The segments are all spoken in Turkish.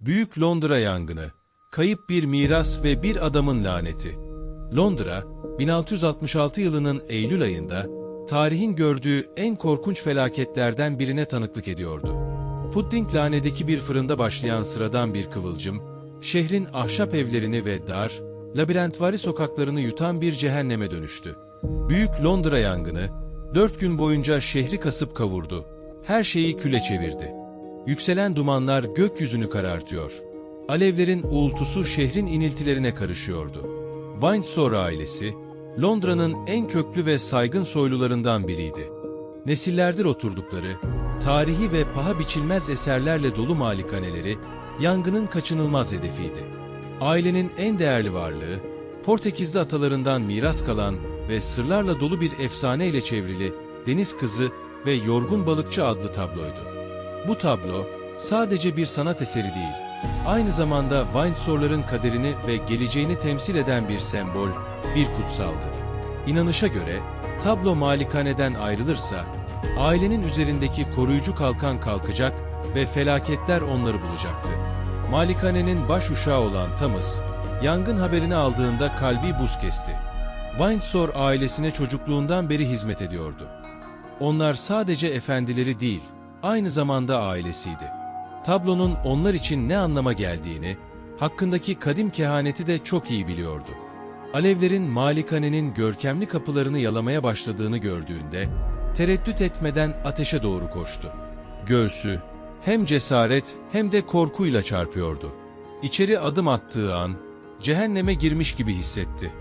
Büyük Londra yangını, kayıp bir miras ve bir adamın laneti. Londra, 1666 yılının Eylül ayında tarihin gördüğü en korkunç felaketlerden birine tanıklık ediyordu. Pudding Lane'deki bir fırında başlayan sıradan bir kıvılcım, şehrin ahşap evlerini ve dar, labirentvari sokaklarını yutan bir cehenneme dönüştü. Büyük Londra yangını, dört gün boyunca şehri kasıp kavurdu. Her şeyi küle çevirdi. Yükselen dumanlar gökyüzünü karartıyor. Alevlerin uğultusu şehrin iniltilerine karışıyordu. Windsor ailesi, Londra'nın en köklü ve saygın soylularından biriydi. Nesillerdir oturdukları, tarihi ve paha biçilmez eserlerle dolu malikaneleri, yangının kaçınılmaz hedefiydi. Ailenin en değerli varlığı, Portekizli atalarından miras kalan ve sırlarla dolu bir efsane ile çevrili Deniz Kızı ve Yorgun Balıkçı adlı tabloydu. Bu tablo sadece bir sanat eseri değil, aynı zamanda Windsor'ların kaderini ve geleceğini temsil eden bir sembol, bir kutsaldı. İnanışa göre tablo malikaneden ayrılırsa, ailenin üzerindeki koruyucu kalkan kalkacak ve felaketler onları bulacaktı. Malikanenin baş uşağı olan Thomas, yangın haberini aldığında kalbi buz kesti. Windsor ailesine çocukluğundan beri hizmet ediyordu. Onlar sadece efendileri değil, aynı zamanda ailesiydi. Tablonun onlar için ne anlama geldiğini, hakkındaki kadim kehaneti de çok iyi biliyordu. Alevlerin malikanenin görkemli kapılarını yalamaya başladığını gördüğünde, tereddüt etmeden ateşe doğru koştu. Göğsü, hem cesaret hem de korkuyla çarpıyordu. İçeri adım attığı an, cehenneme girmiş gibi hissetti.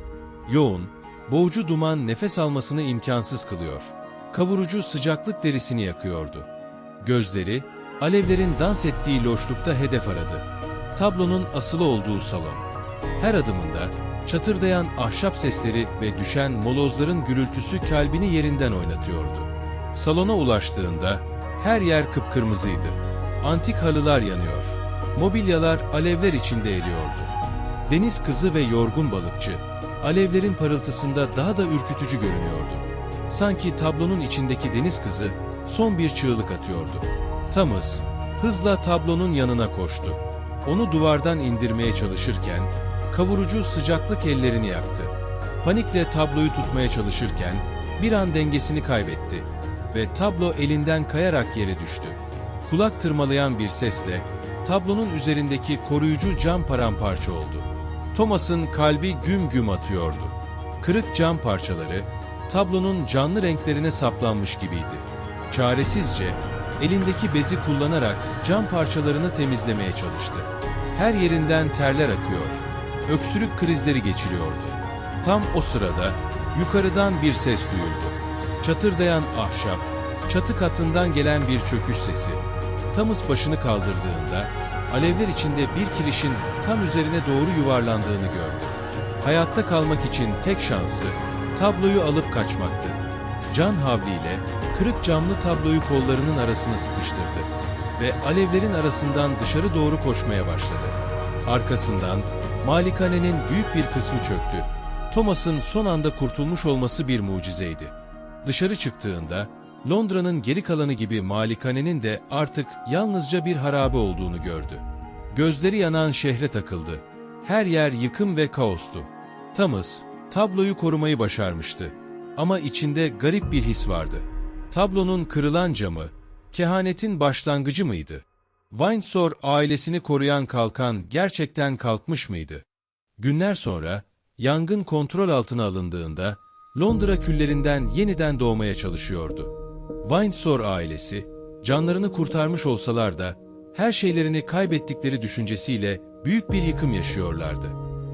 Yoğun, boğucu duman nefes almasını imkansız kılıyor. Kavurucu sıcaklık derisini yakıyordu. Gözleri, alevlerin dans ettiği loşlukta hedef aradı. Tablonun asılı olduğu salon. Her adımında çatırdayan ahşap sesleri ve düşen molozların gürültüsü kalbini yerinden oynatıyordu. Salona ulaştığında her yer kıpkırmızıydı. Antik halılar yanıyor. Mobilyalar alevler içinde eriyordu. Deniz kızı ve yorgun balıkçı, alevlerin parıltısında daha da ürkütücü görünüyordu. Sanki tablonun içindeki deniz kızı son bir çığlık atıyordu. Thomas, hızla tablonun yanına koştu. Onu duvardan indirmeye çalışırken, kavurucu sıcaklık ellerini yaktı. Panikle tabloyu tutmaya çalışırken, bir an dengesini kaybetti ve tablo elinden kayarak yere düştü. Kulak tırmalayan bir sesle, tablonun üzerindeki koruyucu cam paramparça oldu. Thomas'ın kalbi güm güm atıyordu. Kırık cam parçaları, tablonun canlı renklerine saplanmış gibiydi. Çaresizce, elindeki bezi kullanarak cam parçalarını temizlemeye çalıştı. Her yerinden terler akıyor, öksürük krizleri geçiriyordu. Tam o sırada yukarıdan bir ses duyuldu. Çatırdayan ahşap, çatı katından gelen bir çöküş sesi. Thomas başını kaldırdığında alevler içinde bir kirişin tam üzerine doğru yuvarlandığını gördü. Hayatta kalmak için tek şansı tabloyu alıp kaçmaktı. Can havliyle kırık camlı tabloyu kollarının arasına sıkıştırdı ve alevlerin arasından dışarı doğru koşmaya başladı. Arkasından malikanenin büyük bir kısmı çöktü. Thomas'ın son anda kurtulmuş olması bir mucizeydi. Dışarı çıktığında Londra'nın geri kalanı gibi malikanenin de artık yalnızca bir harabe olduğunu gördü. Gözleri yanan şehre takıldı. Her yer yıkım ve kaostu. Thomas, tabloyu korumayı başarmıştı. Ama içinde garip bir his vardı. Tablonun kırılan camı, kehanetin başlangıcı mıydı? Windsor ailesini koruyan kalkan gerçekten kalkmış mıydı? Günler sonra, yangın kontrol altına alındığında, Londra küllerinden yeniden doğmaya çalışıyordu. Windsor ailesi, canlarını kurtarmış olsalar da, her şeylerini kaybettikleri düşüncesiyle büyük bir yıkım yaşıyorlardı.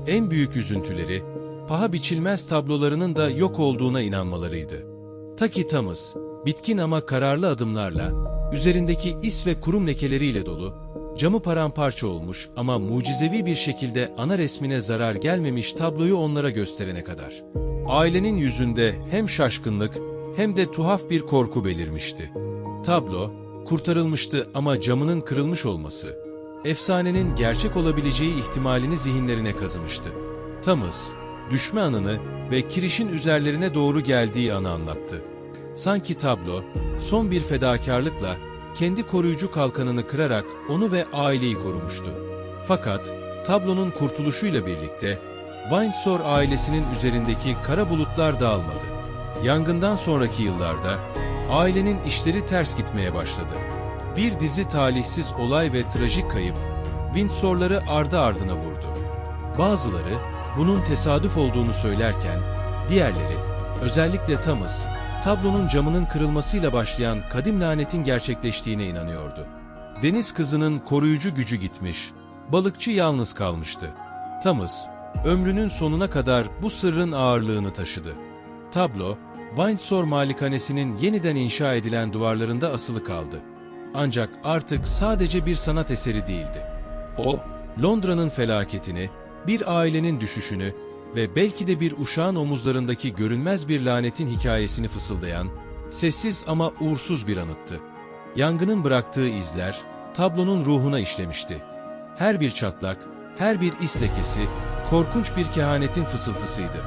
En büyük üzüntüleri, paha biçilmez tablolarının da yok olduğuna inanmalarıydı. Ta ki Thomas, bitkin ama kararlı adımlarla, üzerindeki is ve kurum lekeleriyle dolu, camı paramparça olmuş ama mucizevi bir şekilde ana resmine zarar gelmemiş tabloyu onlara gösterene kadar. Ailenin yüzünde hem şaşkınlık hem de tuhaf bir korku belirmişti. Tablo, kurtarılmıştı ama camının kırılmış olması, efsanenin gerçek olabileceği ihtimalini zihinlerine kazımıştı. Thomas, düşme anını ve kirişin üzerlerine doğru geldiği anı anlattı. Sanki tablo, son bir fedakarlıkla kendi koruyucu kalkanını kırarak onu ve aileyi korumuştu. Fakat tablonun kurtuluşuyla birlikte Windsor ailesinin üzerindeki kara bulutlar dağılmadı. Yangından sonraki yıllarda ailenin işleri ters gitmeye başladı. Bir dizi talihsiz olay ve trajik kayıp Windsor'ları ardı ardına vurdu. Bazıları bunun tesadüf olduğunu söylerken, diğerleri, özellikle Thomas, tablonun camının kırılmasıyla başlayan kadim lanetin gerçekleştiğine inanıyordu. Deniz kızının koruyucu gücü gitmiş, balıkçı yalnız kalmıştı. Thomas, ömrünün sonuna kadar bu sırrın ağırlığını taşıdı. Tablo, Windsor malikanesinin yeniden inşa edilen duvarlarında asılı kaldı. Ancak artık sadece bir sanat eseri değildi. O, Londra'nın felaketini, bir ailenin düşüşünü ve belki de bir uşağın omuzlarındaki görünmez bir lanetin hikayesini fısıldayan, sessiz ama uğursuz bir anıttı. Yangının bıraktığı izler, tablonun ruhuna işlemişti. Her bir çatlak, her bir is lekesi, korkunç bir kehanetin fısıltısıydı.